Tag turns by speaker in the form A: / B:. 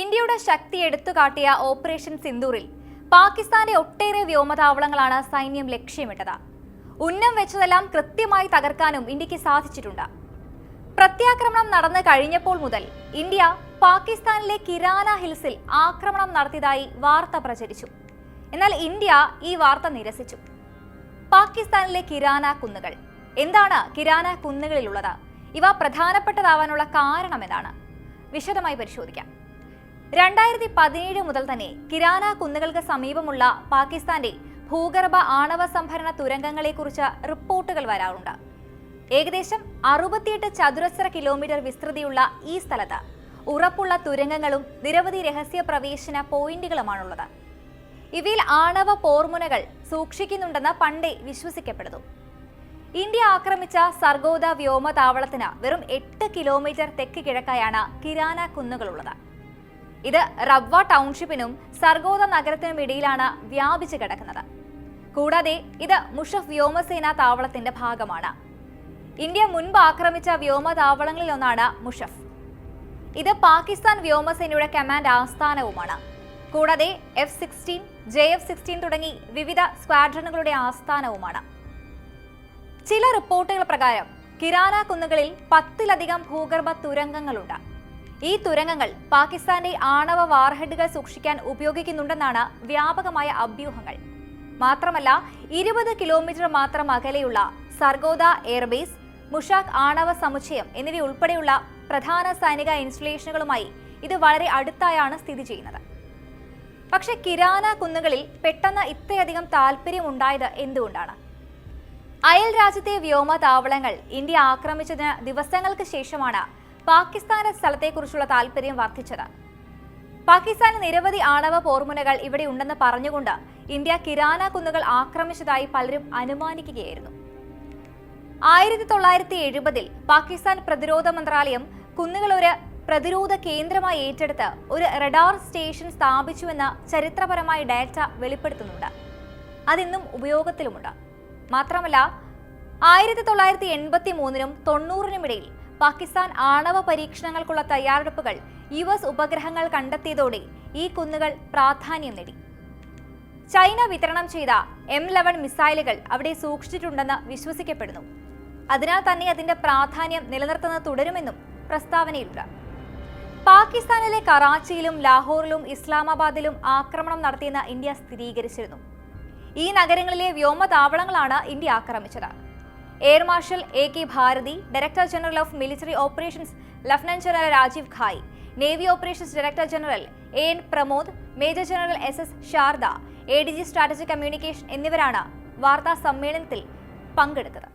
A: ഇന്ത്യയുടെ ശക്തി എടുത്തുകാട്ടിയ ഓപ്പറേഷൻ സിന്ദൂറിൽ പാകിസ്ഥാന്റെ ഒട്ടേറെ വ്യോമതാവളങ്ങളാണ് സൈന്യം ലക്ഷ്യമിട്ടത്. ഉന്നം വെച്ചതെല്ലാം കൃത്യമായി തകർക്കാനും ഇന്ത്യയ്ക്ക് സാധിച്ചിട്ടുണ്ട്. പ്രത്യാക്രമണം നടന്നു കഴിഞ്ഞപ്പോൾ മുതൽ ഇന്ത്യ പാകിസ്ഥാനിലെ കിരാന ഹിൽസിൽ ആക്രമണം നടത്തിയതായി വാർത്ത പ്രചരിച്ചു. എന്നാൽ ഇന്ത്യ ഈ വാർത്ത നിരസിച്ചു. പാകിസ്ഥാനിലെ കിരാന കുന്നുകൾ. എന്താണ് കിരാന കുന്നുകളിലുള്ളത്? ഇവ പ്രധാനപ്പെട്ടതാവാനുള്ള കാരണം എന്താണ് വിശദമായി പരിശോധിക്കാം. രണ്ടായിരത്തി പതിനേഴ് മുതൽ തന്നെ കിരാന കുന്നുകൾക്ക് സമീപമുള്ള പാകിസ്ഥാന്റെ ഭൂഗർഭ ആണവ സംഭരണ തുരങ്കങ്ങളെക്കുറിച്ച് റിപ്പോർട്ടുകൾ വരാറുണ്ട്. ഏകദേശം അറുപത്തിയെട്ട് ചതുരശ്ര കിലോമീറ്റർ വിസ്തൃതിയുള്ള ഈ സ്ഥലത്ത് ഉറപ്പുള്ള തുരങ്കങ്ങളും നിരവധി രഹസ്യ പ്രവേശന പോയിന്റുകളുമാണുള്ളത്. ഇവയിൽ ആണവ പോർമുനകൾ സൂക്ഷിക്കുന്നുണ്ടെന്ന് പണ്ടേ വിശ്വസിക്കപ്പെടുന്നു. ഇന്ത്യ ആക്രമിച്ച സർഗോദ വ്യോമതാവളത്തിന് വെറും എട്ട് കിലോമീറ്റർ തെക്ക് കിഴക്കായാണ് കിരാന കുന്നുകളുള്ളത്. ഇത് റവ്വ ടൗൺഷിപ്പിനും സർഗോദ നഗരത്തിനും ഇടയിലാണ് വ്യാപിച്ചു കിടക്കുന്നത്. കൂടാതെ ഇത് മുഷഫ് വ്യോമസേന താവളത്തിന്റെ ഭാഗമാണ്. ഇന്ത്യ മുൻപ് ആക്രമിച്ച വ്യോമതാവളങ്ങളിലൊന്നാണ് മുഷഫ്. ഇത് പാകിസ്ഥാൻ വ്യോമസേനയുടെ കമാൻഡ് ആസ്ഥാനവുമാണ്. കൂടാതെ F sixteen J F sixteen തുടങ്ങി വിവിധ സ്ക്വാഡ്രണുകളുടെ ആസ്ഥാനവുമാണ്. ചില റിപ്പോർട്ടുകൾ പ്രകാരം കിരാന കുന്നുകളിൽ പത്തിലധികം ഭൂഗർഭ തുരങ്കങ്ങളുണ്ട്. ഈ തുരങ്കങ്ങൾ പാകിസ്ഥാന്റെ ആണവ വാർഹെഡുകൾ സൂക്ഷിക്കാൻ ഉപയോഗിക്കുന്നുണ്ടെന്നാണ് വ്യാപകമായ അഭ്യൂഹങ്ങൾ. മാത്രമല്ല ഇരുപത് കിലോമീറ്റർ മാത്രം അകലെയുള്ള സർഗോദ എയർബേസ് മുഷാഖ് ആണവ സമുച്ചയം എന്നിവയുൾപ്പെടെയുള്ള പ്രധാന സൈനിക ഇൻസ്റ്റലേഷനുകളുമായി ഇത് വളരെ അടുത്തായാണ് സ്ഥിതി ചെയ്യുന്നത്. പക്ഷെ കിരാന കുന്നുകളിൽ പെട്ടെന്ന് ഇത്രയധികം താല്പര്യമുണ്ടായത് എന്തുകൊണ്ടാണ്? അയൽ രാജ്യത്തെ വ്യോമ താവളങ്ങൾ ഇന്ത്യ ആക്രമിച്ചതിന് ദിവസങ്ങൾക്ക് ശേഷമാണ് പാകിസ്ഥാന്റെ സ്ഥലത്തെക്കുറിച്ചുള്ള താല്പര്യം വർദ്ധിച്ചത്. പാകിസ്ഥാന് നിരവധി ആണവ പോർമുനകൾ ഇവിടെ ഉണ്ടെന്ന് പറഞ്ഞുകൊണ്ട് ഇന്ത്യ കിരാന കുന്നുകൾ ആക്രമിച്ചതായി പലരും അനുമാനിക്കുകയായിരുന്നു. ആയിരത്തി തൊള്ളായിരത്തി എഴുപതിൽ പാകിസ്ഥാൻ പ്രതിരോധ മന്ത്രാലയം കുന്നുകൾ ഒരു പ്രതിരോധ കേന്ദ്രമായി ഏറ്റെടുത്ത് ഒരു റഡാർ സ്റ്റേഷൻ സ്ഥാപിച്ചുവെന്ന ചരിത്രപരമായ ഡാറ്റ വെളിപ്പെടുത്തുന്നുണ്ട്. അതിന്നും ഉപയോഗത്തിലുമുണ്ട്. മാത്രമല്ല ആയിരത്തി തൊള്ളായിരത്തി എൺപത്തി മൂന്നിനും തൊണ്ണൂറിനുമിടയിൽ പാകിസ്ഥാൻ ആണവ പരീക്ഷണങ്ങൾക്കുള്ള തയ്യാറെടുപ്പുകൾ യു എസ് ഉപഗ്രഹങ്ങൾ കണ്ടെത്തിയതോടെ ഈ കുന്നുകൾ പ്രാധാന്യം നേടി. ചൈന വിതരണം ചെയ്ത എം ലെവൻ മിസൈലുകൾ അവിടെ സൂക്ഷിച്ചിട്ടുണ്ടെന്ന് വിശ്വസിക്കപ്പെടുന്നു. അതിനാൽ തന്നെ അതിന്റെ പ്രാധാന്യം നിലനിർത്തുന്നത് തുടരുമെന്നും പ്രസ്താവനയിലുണ്ട്. പാകിസ്ഥാനിലെ കറാച്ചിയിലും ലാഹോറിലും ഇസ്ലാമാബാദിലും ആക്രമണം നടത്തിയെന്ന് ഇന്ത്യ സ്ഥിരീകരിച്ചിരുന്നു. ഈ നഗരങ്ങളിലെ വ്യോമതാവളങ്ങളാണ് ഇന്ത്യ ആക്രമിച്ചത്. Air marshal A K Bharti director general of military operations lieutenant general Rajiv Ghai navy operations director general A N Pramod major general S S Sharda A D G strategic communication എന്നിവരാണ് വാർത്താ സമ്മേളനത്തിൽ പങ്കെടുത്തത്.